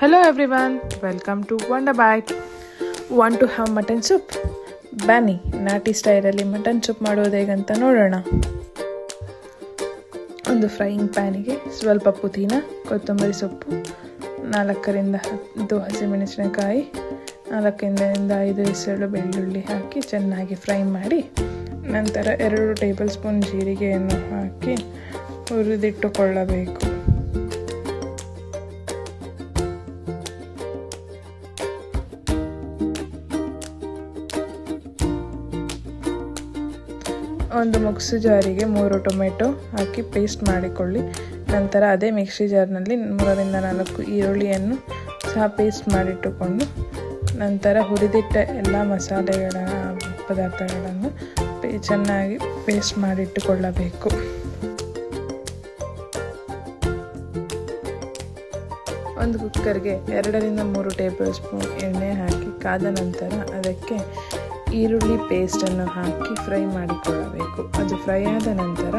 Hello everyone, welcome to Wonder Bite. Want to have mutton soup ಬನ್ನಿ ನಾಟಿ ಸ್ಟೈಲಲ್ಲಿ mutton soup ಮಾಡೋದು ಹೇಗಂತ ನೋಡೋಣ. ಒಂದು ಫ್ರೈಯಿಂಗ್ ಪ್ಯಾನಿಗೆ ಸ್ವಲ್ಪ ಪುದೀನ ಕೊತ್ತಂಬರಿ ಸೊಪ್ಪು ನಾಲ್ಕರಿಂದ ಹತ್ತು ಹಸಿಮೆಣಸಿನಕಾಯಿ ನಾಲ್ಕರಿಂದ ಐದು ಹೆಸರು ಬೆಳ್ಳುಳ್ಳಿ ಹಾಕಿ ಚೆನ್ನಾಗಿ ಫ್ರೈ ಮಾಡಿ ನಂತರ ಎರಡು ಟೇಬಲ್ ಸ್ಪೂನ್ ಜೀರಿಗೆಯನ್ನು ಹಾಕಿ ಹುರಿದಿಟ್ಟುಕೊಳ್ಳಬೇಕು. ಒಂದು ಮಿಕ್ಸಿ ಜಾರಿಗೆ ಮೂರು ಟೊಮೆಟೊ ಹಾಕಿ ಪೇಸ್ಟ್ ಮಾಡಿಕೊಳ್ಳಿ. ನಂತರ ಅದೇ ಮಿಕ್ಸಿ ಜಾರ್ನಲ್ಲಿ ಮೂರರಿಂದ ನಾಲ್ಕು ಈರುಳ್ಳಿಯನ್ನು ಸಹ ಪೇಸ್ಟ್ ಮಾಡಿಟ್ಟುಕೊಂಡು, ನಂತರ ಹುರಿದಿಟ್ಟ ಎಲ್ಲ ಮಸಾಲೆಗಳ ಪದಾರ್ಥಗಳನ್ನು ಪೇ, ಚೆನ್ನಾಗಿ ಪೇಸ್ಟ್ ಮಾಡಿಟ್ಟುಕೊಳ್ಳಬೇಕು. ಒಂದು ಕುಕ್ಕರ್ಗೆ ಎರಡರಿಂದ ಮೂರು ಟೇಬಲ್ ಸ್ಪೂನ್ ಎಣ್ಣೆ ಹಾಕಿ ಕಾದ ನಂತರ ಅದಕ್ಕೆ ಈರುಳ್ಳಿ ಪೇಸ್ಟನ್ನು ಹಾಕಿ ಫ್ರೈ ಮಾಡಿಕೊಳ್ಳಬೇಕು. ಅದು ಫ್ರೈ ಆದ ನಂತರ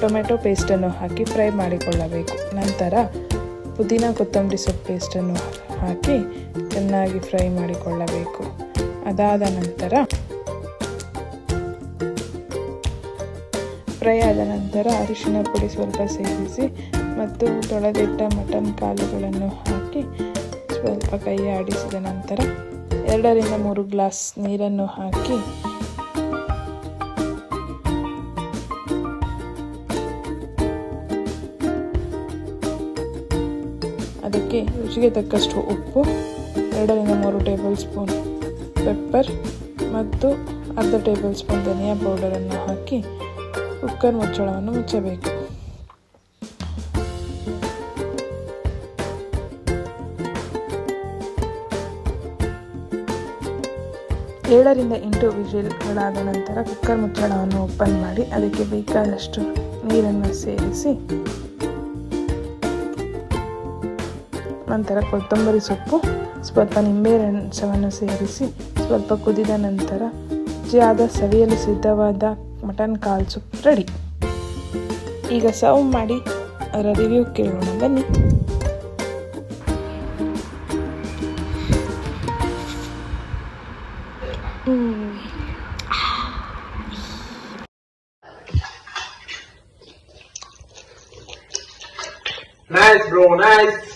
ಟೊಮೆಟೊ ಪೇಸ್ಟನ್ನು ಹಾಕಿ ಫ್ರೈ ಮಾಡಿಕೊಳ್ಳಬೇಕು. ನಂತರ ಪುದೀನ ಕೊತ್ತಂಬರಿ ಸೊಪ್ಪು ಪೇಸ್ಟನ್ನು ಹಾಕಿ ಚೆನ್ನಾಗಿ ಫ್ರೈ ಮಾಡಿಕೊಳ್ಳಬೇಕು. ಅದಾದ ನಂತರ ಫ್ರೈ ಆದ ನಂತರ ಅರಿಶಿನ ಪುಡಿ ಸ್ವಲ್ಪ ಸೇರಿಸಿ ಮತ್ತು ತೊಳೆದಿಟ್ಟ ಮಟನ್ ಕಾಲುಗಳನ್ನು ಹಾಕಿ ಸ್ವಲ್ಪ ಕೈ ಆಡಿಸಿದ ನಂತರ ಎರಡರಿಂದ ಮೂರು ಗ್ಲಾಸ್ ನೀರನ್ನು ಹಾಕಿ ಅದಕ್ಕೆ ರುಚಿಗೆ ತಕ್ಕಷ್ಟು ಉಪ್ಪು, ಎರಡರಿಂದ ಮೂರು ಟೇಬಲ್ ಸ್ಪೂನ್ ಪೆಪ್ಪರ್ ಮತ್ತು ಅರ್ಧ ಟೇಬಲ್ ಸ್ಪೂನ್ ಧನಿಯಾ ಪೌಡರನ್ನು ಹಾಕಿ ಕುಕ್ಕರ್ ಮುಚ್ಚಳವನ್ನು ಮುಚ್ಚಬೇಕು. ಏಳರಿಂದ ಎಂಟು ವಿಜಿಲ್ಗಳಾದ ನಂತರ ಕುಕ್ಕರ್ ಮುಚ್ಚಳವನ್ನು ಓಪನ್ ಮಾಡಿ ಅದಕ್ಕೆ ಬೇಕಾದಷ್ಟು ನೀರನ್ನು ಸೇರಿಸಿ, ನಂತರ ಕೊತ್ತಂಬರಿ ಸೊಪ್ಪು, ಸ್ವಲ್ಪ ನಿಂಬೆ ರಸವನ್ನು ಸೇರಿಸಿ, ಸ್ವಲ್ಪ ಕುದಿದ ನಂತರ ರುಚಿಯಾದ ಸವಿಯಲು ಸಿದ್ಧವಾದ ಮಟನ್ ಕಾಲ್ ಸೂಪ್ ರೆಡಿ ಈಗ ಸರ್ವ್ ಮಾಡಿ ಅದರ ರಿವ್ಯೂ ಕೇಳೋಣ ಬನ್ನಿ Nice, bro, nice.